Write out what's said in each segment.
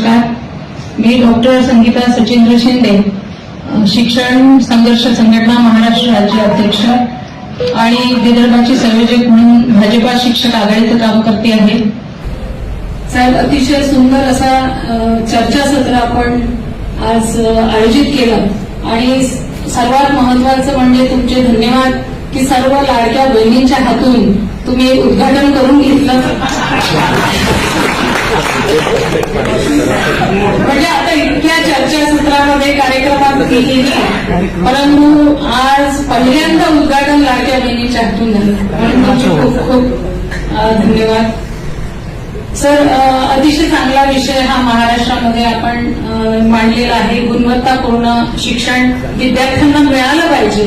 नमस्कार. मी डॉक्टर संगीता सचिंद्र शिंदे शिक्षण संघर्ष संघटना महाराष्ट्र राज्य अध्यक्ष आणि विदर्भाची संयोजक म्हणून भाजपा शिक्षक आघाडीचं काम करते आहे. साहेब अतिशय सुंदर असा चर्चासत्र आपण आज आयोजित केलं. आणि सर्वात महत्वाचं म्हणजे तुमचे धन्यवाद की सर्व लाडक्या बहिणींच्या हातून तुम्ही उद्घाटन करून घेतलं. म्हणजे आता इतक्या चर्चासत्रामध्ये कार्यक्रमात गेलेली परंतु आज पहिल्यांदा उद्घाटन लाडक्या बहिणीच्या हातून झालं. म्हणून तुमचे खूप खूप अ, धन्यवाद. सर अतिशय चांगला विषय हा महाराष्ट्रामध्ये आपण मांडलेला आहे. गुणवत्तापूर्ण शिक्षण विद्यार्थ्यांना मिळालं पाहिजे.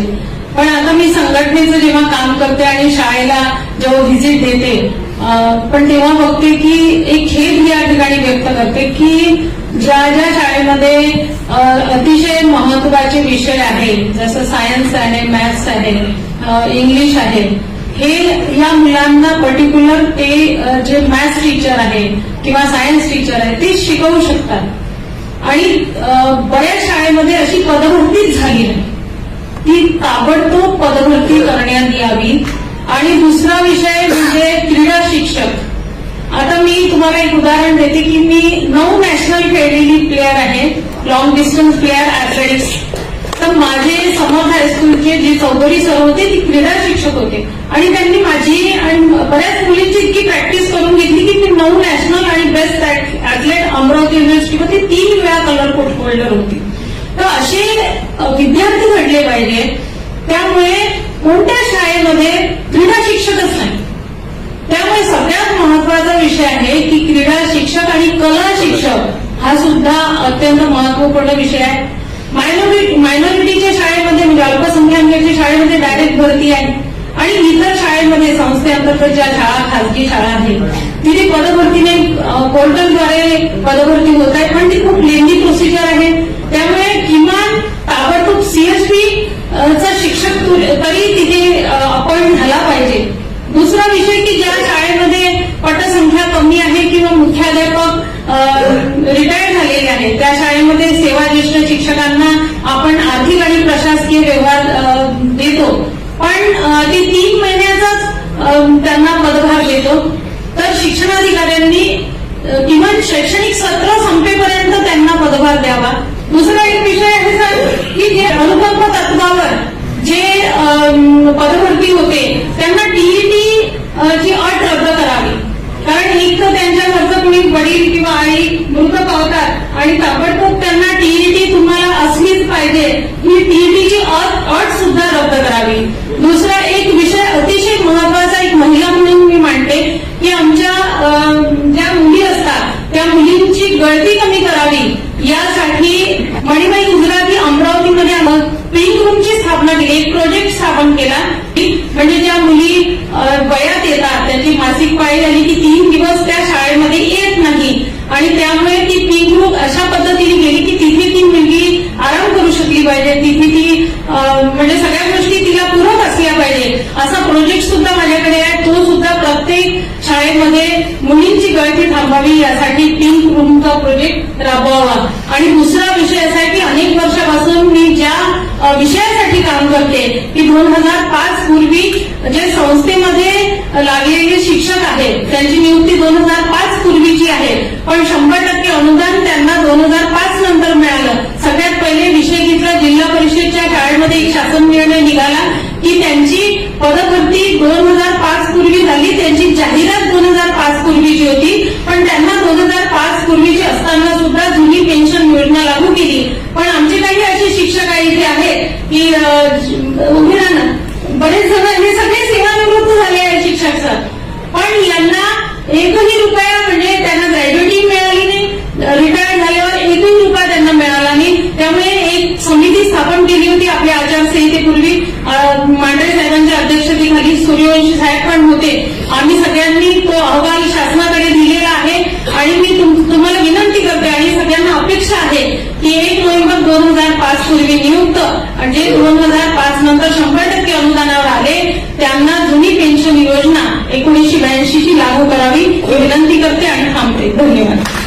पण आता मी संघटनेचं जेव्हा काम करते आणि शाळेला जेव्हा व्हिजिट देते पण तेव्हा बघते की एक खेद या ठिकाणी व्यक्त करते की ज्या ज्या शाळेमध्ये अतिशय महत्त्वाचे विषय आहेत जसं सायन्स आहे मॅथ्स आहे इंग्लिश आहे हे या मुलांना पर्टिक्युलर ते जे मॅथ्स टीचर आहे किंवा सायन्स टीचर आहे ते शिकवू शकतात. आणि बऱ्याच शाळेमध्ये अशी पदभरतीच झाली नाही. ती ताबडतोब पदभरती करण्यात यावी आणि दुसरा विषय म्हणजे क्रीडा शिक्षक. आता मी तुम्हाला एक उदाहरण देते की मी नऊ नॅशनल खेळलेली प्लेअर आहे लॉंग डिस्टन्स प्लेअर ऍथलेट्स तर माझे समर्थ हायस्कूलचे जे चौधरी सर होते ती क्रीडा शिक्षक होते. आणि त्यांनी माझी आणि बऱ्याच मुलींची इतकी प्रॅक्टिस करून घेतली की ती नऊ नॅशनल आणि बेस्ट ऍथलेट अमरावती युनिव्हर्सिटीमध्ये तीन वेळा कलर कोट होल्डर होती. तर असे विद्यार्थी घडले पाहिजे त्यामुळे कोणत्या शाळेमध्ये क्रीडा शिक्षकच नाही? त्यामुळे सगळ्यात महत्त्वाचा विषय आहे की क्रीडा शिक्षक आणि कला शिक्षक हा सुद्धा अत्यंत महत्त्वपूर्ण विषय आहे. मायनॉरिटी मायनॉरिटीच्या शाळेमध्ये म्हणजे अल्पसंख्याकांच्या शाळेमध्ये डायरेक्ट भरती आहे. आणि इतर शाळेमध्ये संस्थेअंतर्गत ज्या शाळा खासगी शाळा आहेत तिथे पदभरतीने पोर्टलद्वारे पदभरती होत आहे पण ती खूप लेंदी प्रोसिजर आहे. त्यामुळे किमान दुसरा विषय की ज्या शाळेमध्ये पटसंख्या कमी आहे किंवा मुख्याध्यापक रिटायर झालेले आहेत त्या शाळेमध्ये सेवा ज्येष्ठ शिक्षकांना आपण आर्थिक आणि प्रशासकीय व्यवहार देतो. पण ते तीन महिन्याचाच त्यांना पदभार देतो. तर शिक्षणाधिकाऱ्यांनी किमान शैक्षणिक सत्र संपेपर्यंत त्यांना पदभार द्यावा. दुसरा एक विषय आहे सर की जे अनुकंप तत्वावर जे पदभरती होते त्यांना टीईटी ची अट रद्द करावी. कारण एक तर त्यांच्या कुणी वडील किंवा आई मृत पावतात आणि ताबडतोब त्यांना टीईटी तुम्हाला असलीच पाहिजे. ही टीईटीची अट अट सुद्धा रद्द करावी. दुसरा एक विषय अतिशय महत्त्वाचा एक महिला म्हणून मी मांडते की आमच्या अम, ज्या मुली असतात त्या मुलींची गळती कमी करावी यासाठी मणिबाई गुजराती अमरावतीमध्ये आम्ही पिंक रूमची स्थापना केली एक प्रोजेक्ट स्थापन केला. म्हणजे ज्या मुली वयात येतात त्यांची मासिक पाळी झाली की तीन दिवस त्या शाळेमध्ये येत नाही. आणि त्यामुळे ती पिंक रूम अशा पद्धतीने गेली की तिथे ती मुलगी आराम करू शकली पाहिजे. तिथे ती म्हणजे सगळ्या गोष्टी तिला पूरक असल्या पाहिजे. असा प्रोजेक्ट सुद्धा माझ्याकडे आहे. तो सुद्धा प्रत्येक शाळेमध्ये मुलींची गळती थांबावी यासाठी पिंक रूमचा प्रोजेक्ट राबवावा. आणि दुसरा विषय असा आहे की अनेक वर्षापासून मी ज्या विषयासाठी काम करते. की दोन हजार पाच पूर्वी जे संस्थेमध्ये लागलेले शिक्षक आहेत त्यांची नियुक्ती दोन हजार पाच पूर्वीची आहे. पण शंभर टक्के अनुदान त्यांना दोन हजार पाच नंतर मिळालं. सगळ्यात पहिले विषय घेतला जिल्हा परिषदच्या शाळेमध्ये एक शासन निर्णय निघाला की त्यांची पदभरती दोन हजार पाच पूर्वी झाली त्यांची जाहिरात दोन हजार पाच पूर्वीची उभे राहा बरेच जण हे सगळे सेवानिवृत्त झाले आहेत शिक्षक सर पण यांना एकही रुपया म्हणजे त्यांना ग्रॅज्युएटिंग मिळाली नाही. रिटायर्ड झाल्यावर एकही रुपया त्यांना मिळाला नाही. त्यामुळे एक समिती स्थापन केली होती आपल्या आचारसंहितेपूर्वी. अं, मांढरे साहेबांच्या अध्यक्षतेखाली सूर्यवंशी साहेब पण होते. आम्ही सगळ्यांनी तो अहवाल शासनात जे दोन हजार पाच नंतर शंभर टक्के अनुदानावर आले त्यांना जुनी पेन्शन योजना एकोणीसशे ब्याऐंशी ची लागू करावी विनंती करते आणि थांबते. धन्यवाद.